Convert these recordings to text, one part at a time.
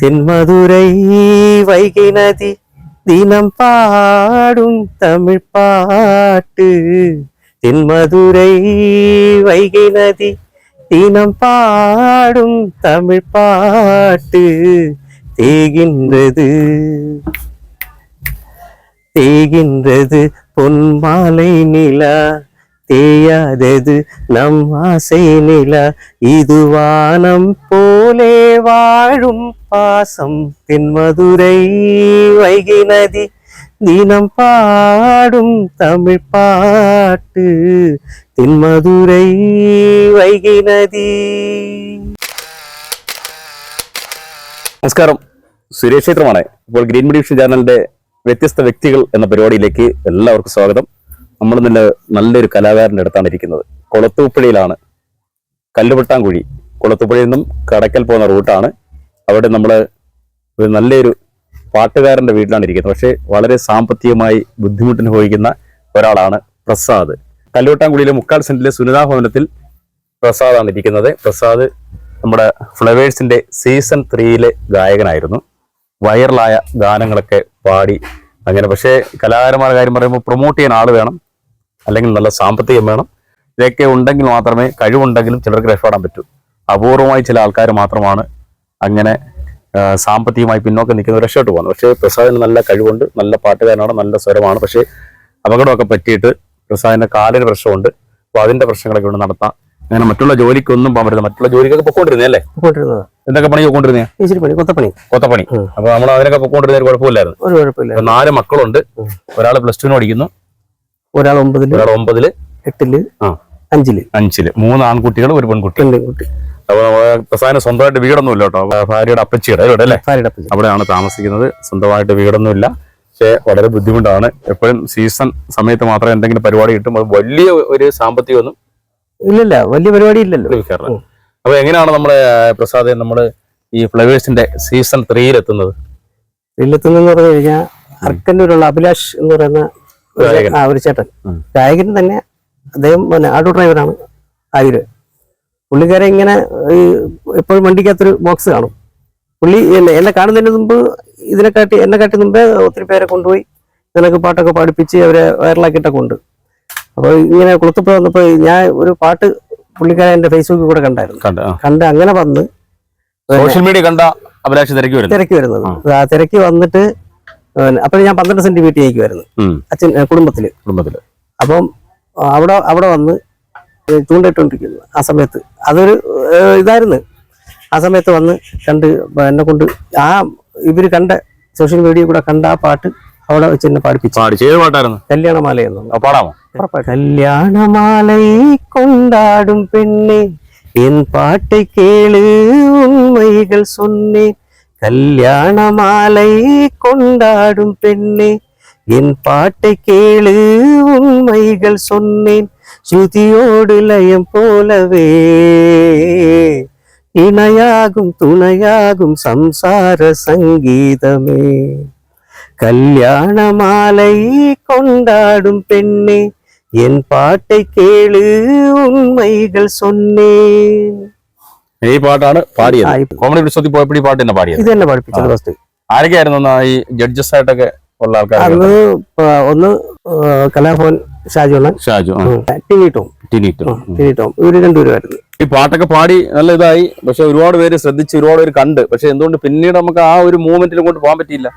தென்மதுரை வைகை நதி தினம் பாடும் தமிழ் பாட்டு. தென்மதுரை வைகை நதி தினம் பாடும் தமிழ் பாட்டு. தேகின்றது தேகின்றது பொன்மாலை நிலா தேயாதது நம் ஆசை நிலா. இது வானம் போலே வாழும் பாசம் தென்மதுரை வைகை நதி தினம் பாடும் தமிழ் பாட்டு தென்மதுரை வைகை നദി നമസ്കാരം സുരേഷ് ക്ഷേത്രമാണ് ഇപ്പോൾ ഗ്രീൻ മീഡിയ ചാനലിന്റെ വ്യത്യസ്ത വ്യക്തികൾ എന്ന പരിപാടിയിലേക്ക് എല്ലാവർക്കും സ്വാഗതം നമ്മൾ നല്ല നല്ലൊരു കലാകാരന്റെ അടുത്താണ് ഇരിക്കുന്നത് കൊളത്തൂപ്പുഴയിലാണ് കല്ലുപെട്ടാങ്കുഴി കൊളത്തൂപ്പുഴയിൽ നിന്നും കടക്കൽ പോകുന്ന റൂട്ടാണ്. അവിടെ നമ്മൾ ഒരു നല്ലൊരു പാട്ടുകാരന്റെ വീട്ടിലാണ് ഇരിക്കുന്നത്. പക്ഷേ വളരെ സാമ്പത്തികമായി ബുദ്ധിമുട്ട് അനുഭവിക്കുന്ന ഒരാളാണ് പ്രസാദ്. കല്ലോട്ടാംകുടിയിലെ മുക്കാൽ സെന്റിലെ സുനിതാ ഭവനത്തിൽ പ്രസാദാണ് ഇരിക്കുന്നത്. പ്രസാദ് നമ്മുടെ ഫ്ലവേഴ്സിന്റെ സീസൺ ത്രീയിലെ ഗായകനായിരുന്നു. വൈറലായ ഗാനങ്ങളൊക്കെ പാടി അങ്ങനെ. പക്ഷേ കലാകാരന്മാരുടെ കാര്യം പറയുമ്പോൾ പ്രൊമോട്ട് ചെയ്യാൻ ആൾ വേണം. അല്ലെങ്കിൽ നല്ല സാമ്പത്തികം വേണം. ഇതൊക്കെ ഉണ്ടെങ്കിൽ മാത്രമേ കഴിവുണ്ടെങ്കിലും ചിലർക്ക് രക്ഷപ്പെടാൻ പറ്റൂ. അപൂർവമായി ചില ആൾക്കാർ മാത്രമാണ് അങ്ങനെ സാമ്പത്തികമായി പിന്നോക്കം നിൽക്കുന്ന രക്ഷപ്പെട്ടു പോകുന്നത്. പക്ഷേ പ്രസാദിന് നല്ല കഴിവുണ്ട് നല്ല പാട്ടുകാരനാണ് നല്ല സ്വരമാണ്. പക്ഷേ അപകടമൊക്കെ പറ്റിയിട്ട് പ്രസാദിന്റെ കാലിന് പ്രശ്നമുണ്ട്. അപ്പോൾ അതിന്റെ പ്രശ്നങ്ങളൊക്കെ ഇവിടെ നടത്താം. അങ്ങനെ മറ്റുള്ള ജോലിക്കൊന്നും പോകാൻ പറ്റില്ല മറ്റുള്ള ജോലിക്കൊക്കെ പൊക്കോണ്ടിരുന്നേ അല്ലേ? എന്തൊക്കെ പണി പൊക്കോണ്ടിരുന്നേ? കൊത്തപ്പണി. കൊത്തപ്പണി. അപ്പൊ നമ്മൾ അതിനൊക്കെ പൊക്കോണ്ടിരുന്ന കുഴപ്പമില്ലായിരുന്നു. ഒരു കുഴപ്പമില്ല. അപ്പൊ നാല് മക്കളുണ്ട്. ഒരാൾ പ്ലസ് ടുവിന് പഠിക്കുന്നു. ഒരാൾ ഒമ്പതിൽ ഒരാൾ ഒമ്പതിൽ. എട്ടിൽ അഞ്ചിൽ. അഞ്ചിൽ. മൂന്ന് ആൺകുട്ടികൾ ഒരു പെൺകുട്ടി പെൺകുട്ടി. അപ്പൊ പ്രസാദിന് സ്വന്തമായിട്ട് വീടൊന്നും ഇല്ല കേട്ടോ ഭാര്യയുടെ അപ്പച്ചിയുടെ ഇവിടെ അല്ലേ? ഭാര്യയുടെ അവിടെയാണ് താമസിക്കുന്നത്. സ്വന്തമായിട്ട് വീടൊന്നും ഇല്ല പക്ഷേ വളരെ ബുദ്ധിമുട്ടാണ്. എപ്പോഴും സീസൺ സമയത്ത് മാത്രമേ എന്തെങ്കിലും പരിപാടി കിട്ടും. അത് വലിയ ഒരു സാമ്പത്തികമൊന്നും ഇല്ലല്ല വലിയ പരിപാടി ഇല്ലല്ലോ. അപ്പൊ എങ്ങനെയാണ് നമ്മുടെ പ്രസാദ് നമ്മൾ ഈ ഫ്ലവേഴ്സിന്റെ സീസൺ ത്രീയിൽ എത്തുന്നത് ഇല്ലെത്തുന്നെന്ന് പറഞ്ഞു കഴിഞ്ഞാൽ അർക്കന്നൂരുള്ള അഭിലാഷ് എന്ന് പറയുന്ന ഒരു- ചേട്ടൻ. ഗായകൻ തന്നെ അദ്ദേഹം ആട്ടോ ഡ്രൈവറാണ് ആയുര്. പുള്ളിക്കാരെ ഇങ്ങനെ എപ്പോഴും വണ്ടിക്കകത്തൊരു ബോക്സ് കാണും. പുള്ളി എന്നെ എന്നെ കാണുന്നതിന് മുമ്പ് ഇതിനെക്കാട്ടി എന്നെ കാട്ടി മുമ്പേ ഒത്തിരി പേരെ കൊണ്ടുപോയി നിനക്ക് പാട്ടൊക്കെ പാടിപ്പിച്ച് അവരെ വൈറലാക്കിയിട്ടൊക്കെ ഉണ്ട്. അപ്പോൾ ഇങ്ങനെ കുളത്തുപ്പുഴ വന്നപ്പോൾ ഞാൻ ഒരു പാട്ട് പുള്ളിക്കാരെ എന്റെ ഫേസ്ബുക്കിൽ കൂടെ കണ്ടായിരുന്നു. കണ്ട് അങ്ങനെ വന്ന് സോഷ്യൽ മീഡിയ കണ്ട അഭിലാഷ് തിരക്കി വരുന്നത് തിരക്കി വരുന്നത്. ആ. തിരക്കി വന്നിട്ട് അപ്പോൾ ഞാൻ പന്ത്രണ്ട് സെന്റ് വീട്ടിലേക്ക് വരുന്നത് ഉം. അച്ഛൻ കുടുംബത്തിൽ. കുടുംബത്തിൽ. അപ്പം അവിടെ അവിടെ വന്ന് ചൂണ്ടയിട്ടുകൊണ്ടിരിക്കുന്നത് ആ സമയത്ത്. അതൊരു ഇതായിരുന്നു. ആ സമയത്ത് വന്ന് കണ്ട് എന്നെ കൊണ്ട് ആ ഇവർ കണ്ട സോഷ്യൽ മീഡിയ കൂടെ കണ്ട ആ പാട്ട് അവിടെ വെച്ച് എന്നെ പാടിപ്പിച്ചു. കല്യാണമാലയെന്ന് കല്യാണമാലയെ കൊണ്ടാടും പെണ്ണെ എൻ പാട്ട് കേൾ ഉണ്മൈകൾ സൊന്നേ. കല്യാണമാലയെ കൊണ്ടാടും പെണ്ണെ എൻ പാട്ട് കേൾ ഉണ്മൈകൾ சொன்னேன் ஸ்ருதியோடு லயம் போலவே இணையாகும் துணையாகும் சம்சார சங்கீதமே கல்யாண மாலை கொண்டாடும் பெண்ணே என் பாட்டை கேளு உண்மைகள் சொன்னேன் ഈ പാട്ടാണ് ആ, പാടിയത് ഈ- കോമഡി ഉത്സവത്തിൽ പോയപ്പോൾ ഈ പാട്ട് തന്നെ പാടിയത് ഇത് തന്നെ പഠിപ്പിച്ചത് ഫസ്റ്റ് ആരൊക്കെയായിരുന്നു അന്ന് ഈ ജഡ്ജസ് ആയിട്ടൊക്കെ ഉള്ള ആൾക്കാർ അന്ന് പ- ഒന്ന് ആ, കലാഭവൻ ഷാജു ഇവർ രണ്ടുപേരുമായിരുന്നു. ഈ പാട്ടൊക്കെ പാടി നല്ല ഇതായി. പക്ഷെ ഒരുപാട് പേര് ശ്രദ്ധിച്ച് ഒരുപാട് പേര് കണ്ട്. പക്ഷെ എന്തുകൊണ്ട് പിന്നീട് നമുക്ക് ആ ഒരു മൂവ്മെന്റിൽ കൊണ്ട് പോകാൻ പറ്റിയില്ല?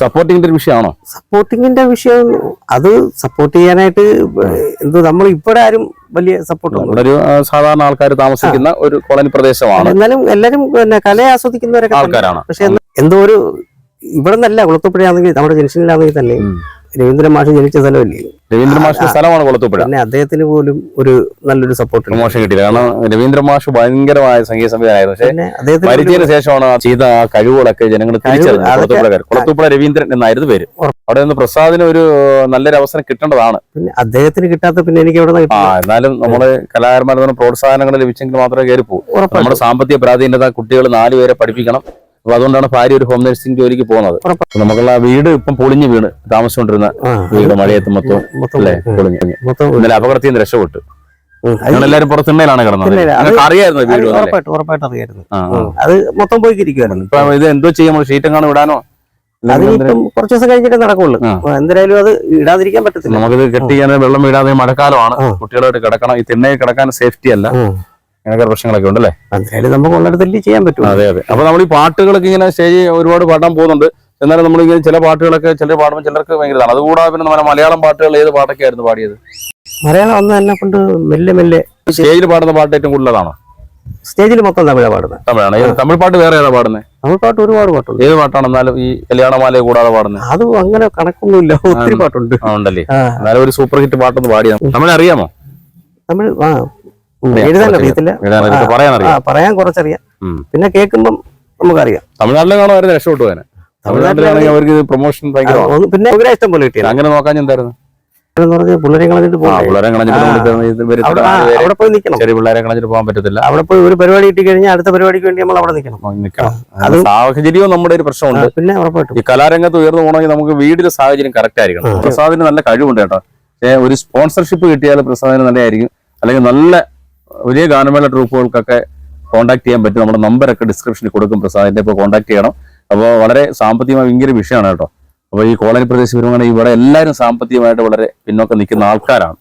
സപ്പോർട്ടിങ്ങിന്റെ ഒരു വിഷയമാണോ? സപ്പോർട്ടിങ്ങിന്റെ വിഷയം അത് സപ്പോർട്ട് ചെയ്യാനായിട്ട് എന്ത് നമ്മൾ ഇവിടെ ആരും വലിയ സപ്പോർട്ട് ഇവിടെ ഒരു സാധാരണ ആൾക്കാർ താമസിക്കുന്ന ഒരു കോളനി പ്രദേശമാണ്. എന്നാലും എല്ലാരും പിന്നെ കലയെ ആസ്വദിക്കുന്നവരൊക്കെ. ആൾക്കാരാണ്. പക്ഷെ എന്തോ ഒരു ഇവിടെ നിന്നല്ല കുളത്തുപ്പുഴയാണെങ്കിൽ നമ്മുടെ ജംഗ്ഷനിലാണെങ്കിൽ തന്നെ. രവീന്ദ്രൻ മാഷ് ജനിച്ച സ്ഥലമല്ലേ? രവീന്ദ്ര മാഷിന്റെ സ്ഥലമാണ് കുളത്തുപ്പുഴ. പിന്നെ അദ്ദേഹത്തിന് പോലും ഒരു നല്ലൊരു സപ്പോർട്ട് പ്രൊമോഷൻ കിട്ടിയില്ല. കാരണം രവീന്ദ്ര മാഷ് ഭയങ്കരമായ സംഗീത സംവിധാനമായിരുന്നു പക്ഷെ മരിച്ചതിന് ശേഷമാണ് ചെയ്ത ആ കഴിവുകളൊക്കെ ജനങ്ങൾ തിരിച്ചറിഞ്ഞു കുളത്തുപ്പുഴക്കാർ. രവീന്ദ്രൻ എന്നായിരുന്നു പേര്. അവിടെ നിന്ന് പ്രസാദിന് ഒരു നല്ലൊരു അവസരം കിട്ടേണ്ടതാണ്. പിന്നെ അദ്ദേഹത്തിന് കിട്ടാത്ത പിന്നെ എനിക്ക് എവിടെ ആ എന്നാലും നമ്മൾ കലാകാരന്മാരുടെ പ്രോത്സാഹനങ്ങൾ ലഭിച്ചെങ്കിൽ മാത്രമേ കയറി പോകും നമ്മുടെ സാമ്പത്തിക പ്രാധീനത കുട്ടികൾ നാലുപേരെ പഠിപ്പിക്കണം. അപ്പൊ അതുകൊണ്ടാണ് ഭാര്യ ഒരു ഹോം നഴ്സിംഗ് ജോലിക്ക് പോകുന്നത്. നമുക്കുള്ള വീട് ഇപ്പം പൊളിഞ്ഞു വീണ് താമസിച്ചുകൊണ്ടിരുന്ന ആ, വീട് മഴയത്ത് മൊത്തം അല്ലേ. പൊളിഞ്ഞു. ഇന്നലെ അപകടത്തിൽ നിന്ന് രക്ഷപ്പെട്ടു എല്ലാരും പുറത്തുണ്ണയിലാണ് കിടന്നത് അറിയായിരുന്നു വീട് ഉറപ്പായിട്ടും അറിയായിരുന്നു. അത് മൊത്തം പോയി ഇരിക്കുവായിരുന്നു ഇപ്പൊ ഇത് എന്തോ ഷീറ്റ് ഇടാനോ? അതിനിപ്പം കുറച്ച് ദിവസം കഴിഞ്ഞിട്ട് നടക്കുള്ളൂ. എന്തായാലും അത് ഇടാതിരിക്കാൻ പറ്റത്തില്ല. നമുക്ക് കെട്ടിയാൽ വെള്ളം ഇടാതെ മഴക്കാലമാണ്. കുട്ടികളായിട്ട് കിടക്കണം. ഈ തിണ്ണയിൽ കിടക്കാൻ സേഫ്റ്റി അല്ല. ഉം. അങ്ങനെയൊക്കെ പ്രശ്നങ്ങളൊക്കെ ഉണ്ടല്ലേ? എന്തായാലും നമുക്ക് ഉള്ളിടത്തല്ലേ ചെയ്യാൻ പറ്റും അതെ അതെ. അപ്പൊ നമ്മൾ ഈ പാട്ടുകളൊക്കെ ഇങ്ങനെ സ്റ്റേജ് ഒരുപാട് പാടാൻ പോകുന്നുണ്ട്. എന്നാലും നമ്മൾ ഇങ്ങനെ ചില പാട്ടുകളൊക്കെ ചിലർ പാടുമ്പോൾ ചിലർക്ക് ഭയങ്കര ഇതാണ്. അതുകൂടാതെ പിന്നെ നമ്മുടെ മലയാളം പാട്ടുകൾ ഏത് പാട്ടൊക്കെ ആയിരുന്നു പാടിയത്? മലയാളം ഒന്ന് എന്നെ കൊണ്ട് മെല്ലെ മെല്ലെ സ്റ്റേജിൽ പാടുന്ന പാട്ട് ഏറ്റവും കൂടുതലാണോ? സ്റ്റേജിൽ മൊത്തം തമിഴാ പാടുന്നത് തമിഴാണ്. തമിഴ് പാട്ട് വേറെ ഏതാ പാടുന്നത് തമിഴ് പാട്ട് ഒരുപാട് പാട്ടുണ്ട്. ഏത് പാട്ടാണ് എന്നാലും ഈ കല്യാണമാലയെ കൂടാതെ പാടുന്നത് അത് അങ്ങനെ കണക്കൊന്നുമില്ല. ഒത്തിരി പാട്ടുണ്ട്. ഉണ്ടല്ലേ? എന്നാലും ഒരു സൂപ്പർ ഹിറ്റ് പാട്ടൊന്ന് പാടിയാ. തമിഴ് അറിയാമോ? തമിഴ് ആ. എഴുതാൻ അറിയത്തില്ല? പറയാൻ കുറച്ചറിയാം. പിന്നെ കേൾക്കുമ്പം നമുക്കറിയാം. തമിഴ്നാട്ടിലെ കാണുമായിരുന്നു രക്ഷപ്പെട്ടു പോകാൻ തമിഴ്നാട്ടിലാണെങ്കിൽ അവർക്ക് പ്രൊമോഷൻ പിന്നെ ഇഷ്ടം പോലെ കിട്ടിയത് അങ്ങനെ നോക്കാൻ എന്തായിരുന്നു? പിള്ളേരെ കളഞ്ഞിട്ട് അവിടെ പോയി നിൽക്കണം. ചെറിയ പിള്ളേരെ കളഞ്ഞിട്ട് പോകാൻ പറ്റത്തില്ല. അവിടെ പോയി ഒരു പരിപാടി കിട്ടി കഴിഞ്ഞാൽ അടുത്ത പരിപാടിക്ക് വേണ്ടി നമ്മൾ അവിടെ നിൽക്കണം. അത് സാഹചര്യവും നമ്മുടെ ഒരു പ്രശ്നമുണ്ട്. പിന്നെ ഉറപ്പായിട്ടും. ഈ കലാരംഗത്ത് ഉയർന്നു പോകണമെങ്കിൽ നമുക്ക് വീടിന്റെ സാഹചര്യം കറക്റ്റ് ആയിരിക്കണം. പ്രസാദിന് നല്ല കഴിവുണ്ട് കേട്ടോ. ഒരു സ്പോൺസർഷിപ്പ് കിട്ടിയാൽ പ്രസാദിന് നല്ലതായിരിക്കും. അല്ലെങ്കിൽ നല്ല വലിയ ഗാനമേള ട്രൂപ്പുകൾക്കൊക്കെ കോൺടാക്ട് ചെയ്യാൻ പറ്റും. നമ്മുടെ നമ്പറൊക്കെ ഡിസ്ക്രിപ്ഷനിൽ കൊടുക്കും. പ്രസാദിന്റെ ഇപ്പോൾ കോൺടാക്ട് ചെയ്യണം. അപ്പോൾ വളരെ സാമ്പത്തികമായി ഭയങ്കര വിഷയമാണ് കേട്ടോ. അപ്പോൾ ഈ കോളനി പ്രദേശം വരുവാണെങ്കിൽ ഇവിടെ എല്ലാവരും സാമ്പത്തികമായിട്ട് വളരെ പിന്നോക്കം നിൽക്കുന്ന ആൾക്കാരാണ്.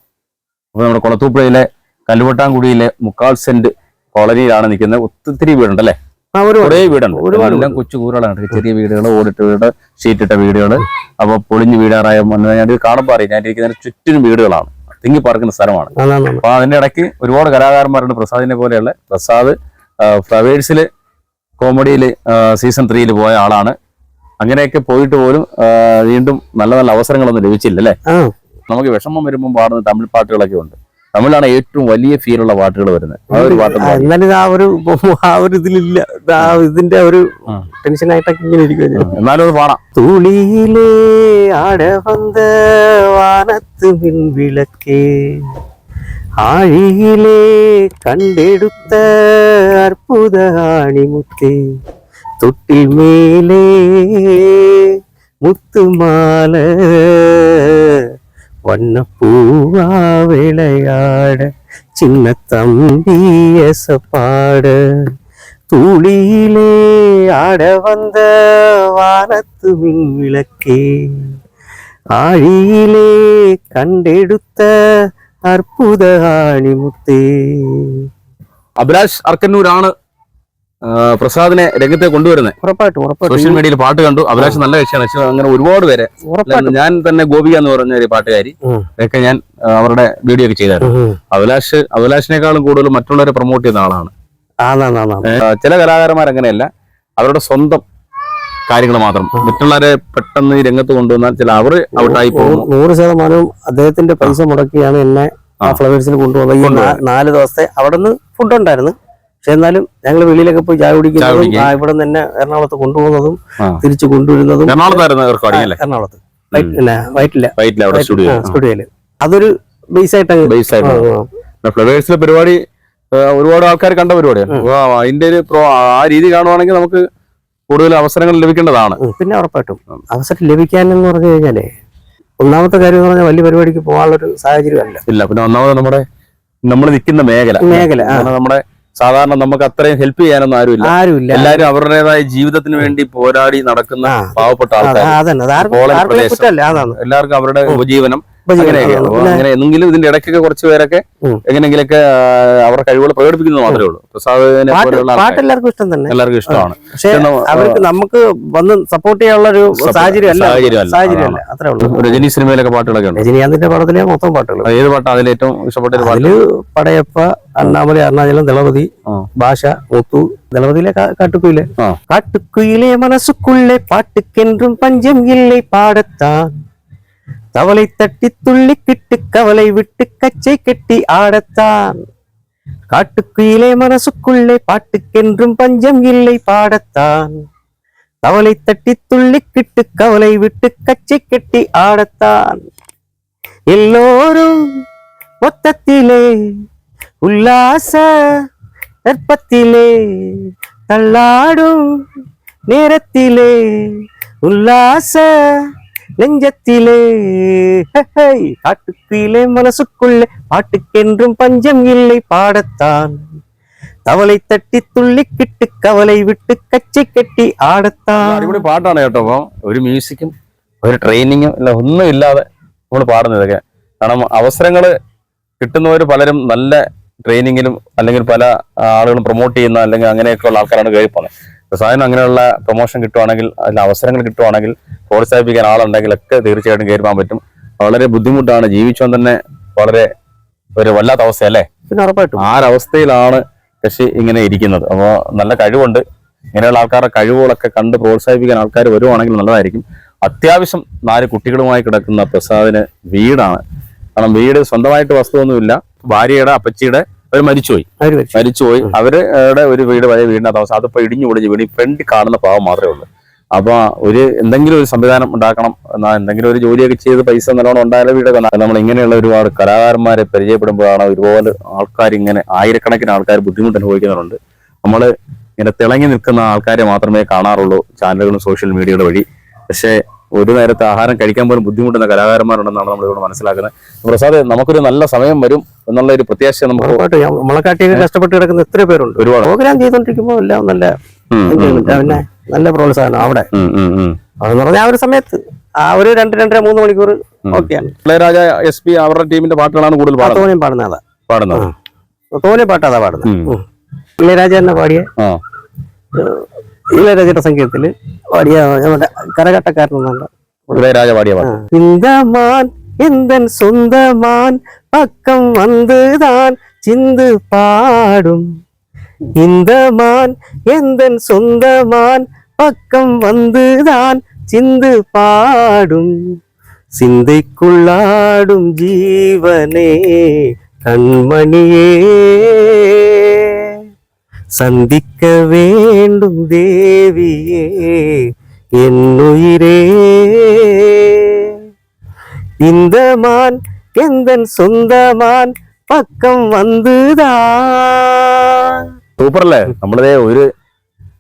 അപ്പോൾ നമ്മുടെ കുളത്തൂപ്പുഴയിലെ കല്ലുവട്ടാംകുടിയിലെ മുക്കാൽ സെന്റ് കോളനിയിലാണ് നിൽക്കുന്നത്. ഒത്തിരി വീടുണ്ട് അല്ലേ? ആ ഒരു കുറേ വീടുണ്ട്. എല്ലാം കൊച്ചു കൂറുകളാണ് ചെറിയ വീടുകൾ ഓടിട്ട വീട് ഷീറ്റിട്ട വീടുകൾ. അപ്പോൾ പൊളിഞ്ഞ് വീടാറായ മണ്ണ് ഞാൻ കാണുമ്പോൾ അറിയാം. ഞാൻ ഇരിക്കുന്നതിന് ചുറ്റിനും വീടുകളാണ്. തിങ്ങി പാർക്കുന്ന സ്ഥലമാണ്. അപ്പൊ അതിന്റെ ഇടയ്ക്ക് ഒരുപാട് കലാകാരന്മാരുണ്ട്. പ്രസാദിനെ പോലെയുള്ള പ്രസാദ് ഫ്ലവേഴ്സിൽ കോമഡിയിൽ സീസൺ ത്രീയിൽ പോയ ആളാണ്. അങ്ങനെയൊക്കെ പോയിട്ട് പോലും വീണ്ടും നല്ല നല്ല അവസരങ്ങളൊന്നും ലഭിച്ചില്ല അല്ലേ നമുക്ക് വിഷമം വരുമ്പോൾ പാടുന്ന തമിഴ് പാട്ടുകളൊക്കെ ഉണ്ട്. തമിഴാണ് ഏറ്റവും വലിയ ഫീലുള്ള പാട്ടുകൾ വരുന്നത് എന്നാലും ആ ഒരു ആ ഒരു ഇതിലില്ല ഇതിന്റെ ഒരു ടെൻഷൻ ആയിട്ടൊക്കെ ഇങ്ങനെ ഇരിക്കും എന്നാലും അത് പാടാം തുളിയിലേ ആട വന്ന വാനത്ത് വിളക്കേ ആഴിയിലേ കണ്ടെടുത്ത അർബുദ ആണിമുത്തേ തൊട്ടിൽ മേലേ മുത്തുമാല வண்ணப்பூவா விளையாட சின்ன தம்பியச பாட தூளியிலே ஆட வந்த வானத்து மின் விளக்கே ஆழியிலே கண்டெடுத்த அற்புத ஆணிமுத்தே അഭിലാഷ് അർക്കന്നൂരാണ് ആ, പ്രസാദിനെ രംഗത്തെ കൊണ്ടുവരുന്നത് ഉറപ്പായിട്ടും സോഷ്യൽ മീഡിയയിൽ പാട്ട് കണ്ടു. അഭിലാഷ് നല്ല കക്ഷിയാണ് പക്ഷെ അങ്ങനെ ഒരുപാട് പേരെ ഞാൻ തന്നെ ഗോപിക എന്ന് പറഞ്ഞ ഒരു പാട്ടുകാരി. ഒക്കെ ഞാൻ അവരുടെ വീഡിയോ ഒക്കെ ചെയ്തായിരുന്നു. അഭിലാഷ് അഭിലാഷിനേക്കാളും കൂടുതൽ മറ്റുള്ളവരെ പ്രൊമോട്ട് ചെയ്യുന്ന ആളാണ്. ചില കലാകാരന്മാർ അങ്ങനെയല്ല. അവരുടെ സ്വന്തം കാര്യങ്ങൾ മാത്രം. മറ്റുള്ളവരെ പെട്ടെന്ന് ഈ രംഗത്ത് കൊണ്ടുവന്നാൽ ചില അവർ ഔട്ടായി പോകും നൂറ് ശതമാനവും അദ്ദേഹത്തിന്റെ പൈസ മുടക്കിയാണ് എന്നെ ആ ആ. കൊണ്ടുപോകുന്നത്. നാല് ദിവസത്തെ അവിടെ നിന്ന് ഫുഡ് ഉണ്ടായിരുന്നു. പക്ഷെ എന്നാലും ഞങ്ങൾ വെളിയിലൊക്കെ പോയി ചായ കുടിക്കുന്നതും ഇവിടെ തന്നെ എറണാകുളത്ത് കൊണ്ടുപോകുന്നതും. തിരിച്ചു കൊണ്ടുവരുന്നതും അല്ലേ? എറണാകുളത്ത്. സ്റ്റുഡിയോയിൽ. അതൊരു ബേസ് ആയിട്ട് ബേസ്. ഫ്ലവേഴ്സിലെ പരിപാടി ഒരുപാട് ആൾക്കാർ കണ്ട പരിപാടിയാണ് അതിന്റെ ഒരു ആ രീതി കാണുവാണെങ്കിൽ നമുക്ക് കൂടുതൽ അവസരങ്ങൾ ലഭിക്കേണ്ടതാണ്. പിന്നെ ഉറപ്പായിട്ടും അവസരം ലഭിക്കാൻ എന്ന് പറഞ്ഞു കഴിഞ്ഞാലേ ഒന്നാമത്തെ കാര്യം എന്ന് പറഞ്ഞാൽ വലിയ പരിപാടിക്ക് പോകാനുള്ളൊരു സാഹചര്യമല്ല ഇല്ല പിന്നെ ഒന്നാമത് നമ്മുടെ നമ്മൾ നിൽക്കുന്ന മേഖല. മേഖല നമ്മുടെ സാധാരണ നമുക്ക് അത്രയും ഹെൽപ്പ് ചെയ്യാനൊന്നും ആരുമില്ല. ആരുമില്ല. എല്ലാരും അവരുടേതായ ജീവിതത്തിന് വേണ്ടി പോരാടി നടക്കുന്ന പാവപ്പെട്ട ആൾക്കാർ എല്ലാവർക്കും അവരുടെ ഉപജീവനം ഉപജീവനം. അങ്ങനെയൊക്കെയാണ് അപ്പൊ പിന്നെ അങ്ങനെ എന്തെങ്കിലും ഇതിന്റെ ഇടയ്ക്കൊക്കെ കുറച്ച് പേരൊക്കെ ഉം. എങ്ങനെയെങ്കിലൊക്കെ ആ, അവരുടെ കഴിവുകൾ പ്രകടിപ്പിക്കുന്നത് മാത്രമേ ഉള്ളൂ പ്രസാദിനെ പാട്ട് പോലെയുള്ള പാട്ട് ആൾക്കാർ എല്ലാവർക്കും ഇഷ്ടം തന്നെ എല്ലാവർക്കും ഇഷ്ടമാണ് പക്ഷെ പക്ഷെ അവർക്ക് നമുക്ക് വന്ന് സപ്പോർട്ട് ചെയ്യാനുള്ള ഒരു Support- സാഹചര്യമല്ല സാഹചര്യമല്ല. സാഹചര്യമല്ല അത്രേ ഉള്ളൂ രജനി സിനിമയിലൊക്കെ പാട്ടുകളൊക്കെ ഉണ്ട് രജനീകാന്തിന്റെ പടത്തിലെ മൊത്തം പാട്ടുകൾ അത് ഏത് പാട്ടാണ് അതിൽ ഏറ്റവും ഇഷ്ടപ്പെട്ട ഒരു പാട്ട് അതില് പടയപ്പ അണ്ണാമലൈ അരുണാചലം ദളപതി ആ. ഭാഷ മുത്തു ദളപതിയിലെ കാ- കാട്ടുക്കുയിലെ ആ. காட்டுக்குயிலே மனசுக்குள்ளே பாட்டுக்கென்றும் பஞ்சம் இல்லை பாடத்தான் தவளை தட்டி துள்ளிக்கிட்டு கவலை விட்டு கச்சை கட்டி ஆடத்தான். காட்டுக்குயிலே மனசுக்குள்ளே பாட்டுக்கென்றும் பஞ்சம் இல்லை பாடத்தான். தவளை தட்டி துள்ளிக்கிட்டு கவலை விட்டு கச்சை கட்டி ஆடத்தான். எல்லோரும் மொத்தத்திலே உல்லாச தர்ப்பத்திலே தள்ளாடும் நேரத்திலே உல்லாச நெஞ்சத்திலே ஹே, ஹே, காட்டுக்குயிலே மனசுக்குள்ளே பாட்டுக்கென்றும் பஞ்சம் இல்லை பாடத்தான் தவளை தட்டி துள்ளிக்கிட்டு கவலை விட்டு കച്ചി കെട്ടി ആടത്താൻ അടിപൊളി പാട്ടാണ് കേട്ടോ അപ്പൊ ഒരു മ്യൂസിക്കും ഒരു ട്രെയിനിങ്ങും ഇല്ല ഒന്നും ഇല്ലാതെ നമ്മൾ പാടുന്നത് ഇതൊക്കെ കാരണം അവസരങ്ങൾ കിട്ടുന്നവർ പലരും നല്ല ട്രെയിനിങ്ങിലും അല്ലെങ്കിൽ പല ആളുകളും പ്രൊമോട്ട് ചെയ്യുന്ന അല്ലെങ്കിൽ അങ്ങനെയൊക്കെയുള്ള ആൾക്കാരാണ് കയറി പോകുന്നത് പ്രസാദനം അങ്ങനെയുള്ള പ്രൊമോഷൻ കിട്ടുവാണെങ്കിൽ അതിൽ അവസരങ്ങൾ കിട്ടുവാണെങ്കിൽ പ്രോത്സാഹിപ്പിക്കാൻ ആളുണ്ടെങ്കിലൊക്കെ തീർച്ചയായിട്ടും കയറി പോകാൻ പറ്റും. വളരെ ബുദ്ധിമുട്ടാണ്. ജീവിച്ചോൻ തന്നെ വളരെ ഒരു വല്ലാത്ത അവസ്ഥയല്ലേ? പിന്നെ ഉറപ്പായിട്ടും. ആ ഒരവസ്ഥയിലാണ് കൃഷി ഇങ്ങനെ ഇരിക്കുന്നത്. അപ്പോൾ നല്ല കഴിവുണ്ട്. ഇങ്ങനെയുള്ള ആൾക്കാരുടെ കഴിവുകളൊക്കെ കണ്ട് പ്രോത്സാഹിപ്പിക്കാൻ ആൾക്കാർ വരുവാണെങ്കിൽ നല്ലതായിരിക്കും. അത്യാവശ്യം നാല് കുട്ടികളുമായി കിടക്കുന്ന പ്രസാദിന് വീടാണ്. കാരണം വീട് സ്വന്തമായിട്ട് വസ്തുവൊന്നുമില്ല. ഭാര്യയുടെ അപ്പച്ചിയുടെ അവർ മരിച്ചുപോയി. മരിച്ചുപോയി. അവരുടെ ഒരു വീട് പഴയ വീടിന്റെ താമസം അതിപ്പോ ഇടിഞ്ഞു പൊടിഞ്ഞ് വീട് ഫ്രണ്ട് കാണുന്ന പാവം മാത്രമേ ഉള്ളൂ. അപ്പൊ ഒരു എന്തെങ്കിലും ഒരു സംവിധാനം ഉണ്ടാക്കണം എന്നാ എന്തെങ്കിലും ഒരു ജോലിയൊക്കെ ചെയ്ത് പൈസ നല്ലോണം ഉണ്ടായാലും വീടൊക്കെ ന- നമ്മൾ ഇങ്ങനെയുള്ള ഒരുപാട് കലാകാരന്മാരെ പരിചയപ്പെടുമ്പോഴാണ് ഒരുപാട് ആൾക്കാർ ഇങ്ങനെ ആയിരക്കണക്കിന് ആൾക്കാർ ബുദ്ധിമുട്ട് അനുഭവിക്കുന്നുണ്ട് നമ്മൾ ഇങ്ങനെ തിളങ്ങി നിൽക്കുന്ന ആൾക്കാരെ മാത്രമേ കാണാറുള്ളൂ ചാനലുകളും സോഷ്യൽ മീഡിയയുടെ വഴി. പക്ഷേ ഒരു നേരത്തെ ആഹാരം കഴിക്കാൻ പോലും ബുദ്ധിമുട്ടുന്ന കലാകാരന്മാരുണ്ടെന്നാണ് നമ്മൾ ഇവിടെ മനസ്സിലാക്കുന്നത്. പ്രസാദ് നമുക്കൊരു നല്ല സമയം വരും. എന്നുള്ള ഒരു പ്രത്യാശ നമുക്ക് നമ്മളെക്കാട്ടിയൊക്കെ കഷ്ടപ്പെട്ട് കിടക്കുന്ന എത്ര പേരുണ്ട്? ഒരുപാട്. പ്രോഗ്രാം ചെയ്തോണ്ടിരിക്കുമ്പോ എല്ലാം നല്ല പിന്നെ നല്ല പ്രോത്സാഹനം അവിടെ. അവിടെ പറഞ്ഞാൽ ആ ഒരു സമയത്ത് ആ ഒരു രണ്ട് രണ്ടര മൂന്ന് മണിക്കൂർ ഓക്കെയാണ്. ഇളയരാജ എസ് പി അവരുടെ ടീമിന്റെ പാട്ടുകളാണ് കൂടുതൽ പാടുന്നത്. തോനെയും പാടുന്ന അതാ പാടുന്നത് തോനെ പാട്ടാ പാടുന്നത്. ഇളയരാജ തന്നെ പാടിയ ഇളയരാജയുടെ സംഗീതത്തിൽ പാടിയ നമ്മുടെ കരകട്ടക്കാരൻ എന്നുള്ള ഇളയരാജ പാടിയ പാട്ട്. இந்த மான் எந்தன் சொந்த பக்கம் வந்துதான் சிந்து பாடும். இந்த மான் எந்தன் சொந்தமான் பக்கம் வந்துதான் சிந்து பாடும். சிந்தைக்குள்ளாடும் ஜீவனே கண்மணியே. சந்திக்க வேண்டும் தேவியே என்னுயிரே. இந்த மான் எந்தன் சொந்த மான் பக்கம் வந்துதான் സൂപ്പർ അല്ലേ നമ്മളതേ ഒരു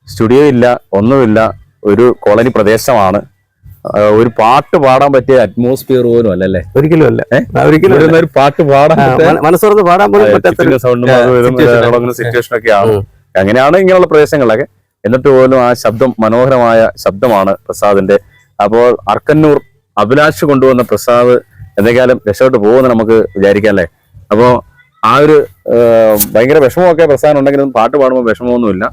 സ്റ്റുഡിയോ ഇല്ല ഒന്നുമില്ല ഒരു കോളനി പ്രദേശമാണ് ആ, ഒരു പാട്ട് പാടാൻ പറ്റിയ അറ്റ്മോസ്ഫിയർ പോലും അല്ലല്ലേ ഒരിക്കലും അല്ല ഏ? ആ, ഒരിക്കലും ഇവിടെ അല്ല. നിന്ന് ഒരു പാട്ട് പാടാൻ ആ, പറ്റിയ മന- മനസ്സുറന്ന് പാടാൻ പോലും പറ്റാത്ത സൗണ്ടും situation. സിറ്റുവേഷൻ ഒക്കെയാണ് ഉം. അങ്ങനെയാണ് ഇങ്ങനെയുള്ള പ്രദേശങ്ങളിലൊക്കെ എന്നിട്ട് പോലും ആ ശബ്ദം മനോഹരമായ ശബ്ദമാണ് പ്രസാദിന്റെ അപ്പോൾ അർക്കന്നൂർ അഭിലാഷ് കൊണ്ടുവന്ന പ്രസാദ് എന്തെങ്കിലും രക്ഷപ്പെട്ട് പോകുമെന്ന് നമുക്ക് വിചാരിക്കാം അല്ലേ? അപ്പോ ആ ഒരു ഭയങ്കര വിഷമമൊക്കെ പ്രസാദം ഉണ്ടെങ്കിലും പാട്ട് പാടുമ്പോൾ വിഷമമൊന്നുമില്ല.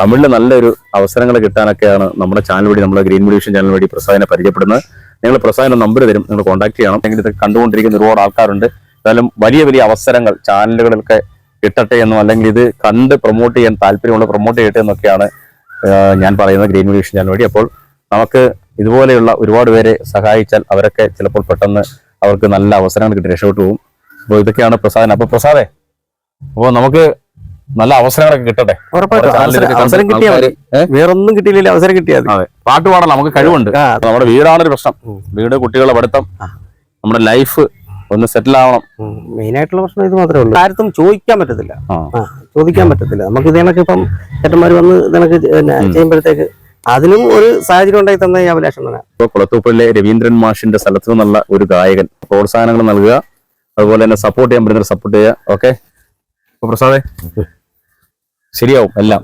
തമിഴിൽ നല്ലൊരു അവസരങ്ങൾ കിട്ടാനൊക്കെയാണ് നമ്മുടെ ചാനൽ വഴി നമ്മുടെ ഗ്രീൻ മീഡിയേഷൻ ചാനൽ വഴി പ്രസാദിനെ പരിചയപ്പെടുന്നത്. നിങ്ങൾ പ്രസാദിന്റെ നമ്പർ തരും നിങ്ങൾ കോൺടാക്ട് ചെയ്യണം. അല്ലെങ്കിൽ ഇത് കണ്ടുകൊണ്ടിരിക്കുന്ന ഒരുപാട് ആൾക്കാരുണ്ട്. എന്തായാലും വലിയ വലിയ അവസരങ്ങൾ ചാനലുകളിലൊക്കെ കിട്ടട്ടെ എന്നും അല്ലെങ്കിൽ ഇത് കണ്ട് പ്രൊമോട്ട് ചെയ്യാൻ താല്പര്യമുള്ള പ്രൊമോട്ട് ചെയ്യട്ടെ എന്നൊക്കെയാണ് ഞാൻ പറയുന്നത് ഗ്രീൻ മീഡിയേഷൻ ചാനൽ വഴി. അപ്പോൾ നമുക്ക് ഇതുപോലെയുള്ള ഒരുപാട് പേരെ സഹായിച്ചാൽ അവരൊക്കെ ചിലപ്പോൾ പെട്ടെന്ന് അവർക്ക് നല്ല അവസരങ്ങൾ കിട്ടി രക്ഷപ്പെട്ടു പോകും. അപ്പോൾ ഇതൊക്കെയാണ് പ്രസാദൻ. അപ്പോൾ പ്രസാദേ അപ്പോൾ നമുക്ക് നല്ല അവസരങ്ങളൊക്കെ കിട്ടട്ടെ? അവസരം കിട്ടിയാൽ വേറൊന്നും കിട്ടിയില്ലെങ്കിൽ അവസരം കിട്ടിയാൽ അതെ. പാട്ട് പാടാൻ നമുക്ക് കഴിവുണ്ട്. നമ്മുടെ വീടാണ് ഒരു പ്രശ്നം. വീട് കുട്ടികളുടെ പഠിത്തം നമ്മുടെ ലൈഫ് ഒന്ന് സെറ്റിൽ ആവണം. മെയിൻ ആയിട്ടുള്ള പ്രശ്നം ഇത് മാത്രമേ ഉള്ളൂ. ആർക്കും ചോദിക്കാൻ പറ്റത്തില്ല. ചോദിക്കാൻ പറ്റത്തില്ല. നമുക്ക് ഇതിനൊക്കെ ഇപ്പം ചേട്ടന്മാർ വന്ന് ഇതിനൊക്കെ ചെയ്യുമ്പോഴത്തേക്ക് അതിനും ഒരു സാഹചര്യം ഉണ്ടായി തന്ന ഈ അഭിലാഷം തന്നെ. ഇപ്പോൾ കുളത്തൂപ്പള്ളിലെ രവീന്ദ്രൻ മാഷിന്റെ സ്ഥലത്ത് നിന്നുള്ള ഒരു ഗായകൻ. പ്രോത്സാഹനങ്ങൾ നൽകുക. അതുപോലെ തന്നെ സപ്പോർട്ട് ചെയ്യാൻ പറ്റുന്ന സപ്പോർട്ട് ചെയ്യുക. ഓക്കെ പ്രസാദേ ശരിയാവും എല്ലാം.